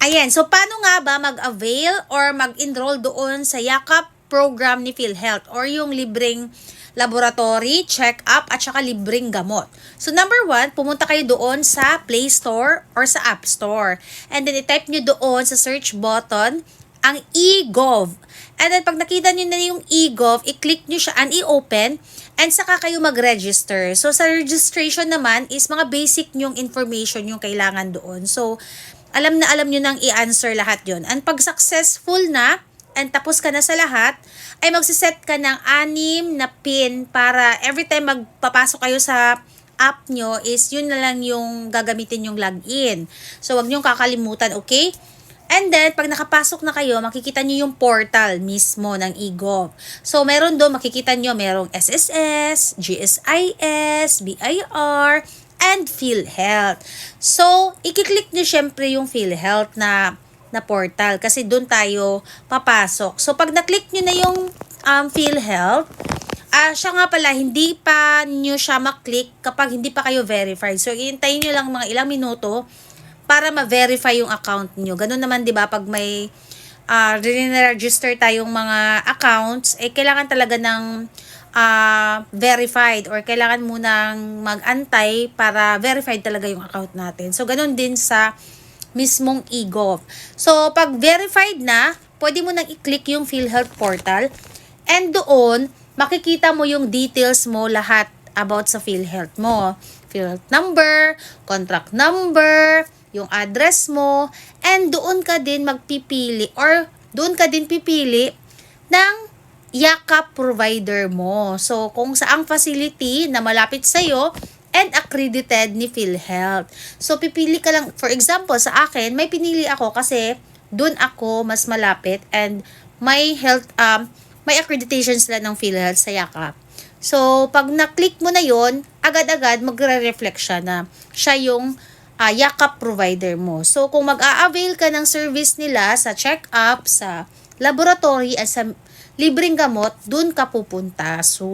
Ayan, so paano nga ba mag-avail or mag-enroll doon sa Yakap program ni PhilHealth or yung libreng laboratory, check-up, at saka libreng gamot. So number one, pumunta kayo doon sa Play Store or sa App Store. And then i-type nyo doon sa search button ang eGov. And then pag nakita nyo na yung eGov, i-click nyo siya and i-open and saka kayo mag-register. So sa registration naman is mga basic nyong information yung kailangan doon. So alam na alam nyo nang i-answer lahat yon And pag successful na, and tapos ka na sa lahat, ay magsiset ka ng anim na pin para every time magpapasok kayo sa app nyo is yun na lang yung gagamitin yung login. So, wag nyo kakalimutan, okay? And then, pag nakapasok na kayo, makikita nyo yung portal mismo ng eGov. So, meron doon, makikita nyo, merong SSS, GSIS, BIR, and PhilHealth. So, ikiklik nyo syempre yung PhilHealth na na portal kasi doon tayo papasok. So, pag na-click nyo na yung um, PhilHealth, ah siya nga pala, hindi pa nyo siya maklik kapag hindi pa kayo verified. So, iintayin nyo lang mga ilang minuto para ma-verify yung account nyo. Ganun naman, di ba, pag may uh, register tayong mga accounts, eh, kailangan talaga ng ah, verified or kailangan munang mag-antay para verified talaga yung account natin. So, ganun din sa mismong eGov. So, pag verified na, pwede mo nang i-click yung PhilHealth portal and doon, makikita mo yung details mo lahat about sa PhilHealth mo. PhilHealth number, contract number, yung address mo, and doon ka din magpipili or doon ka din pipili ng yakap provider mo. So, kung saang facility na malapit sa'yo and accredited ni PhilHealth. So, pipili ka lang, for example, sa akin, may pinili ako kasi doon ako mas malapit and may health, um, may accreditation sila ng PhilHealth sa yakap. So, pag na-click mo na yon agad-agad magre-reflect siya na siya yung ah, yakap provider mo. So, kung mag-a-avail ka ng service nila sa check-up, sa laboratory, at sa libreng gamot, dun ka pupunta. So,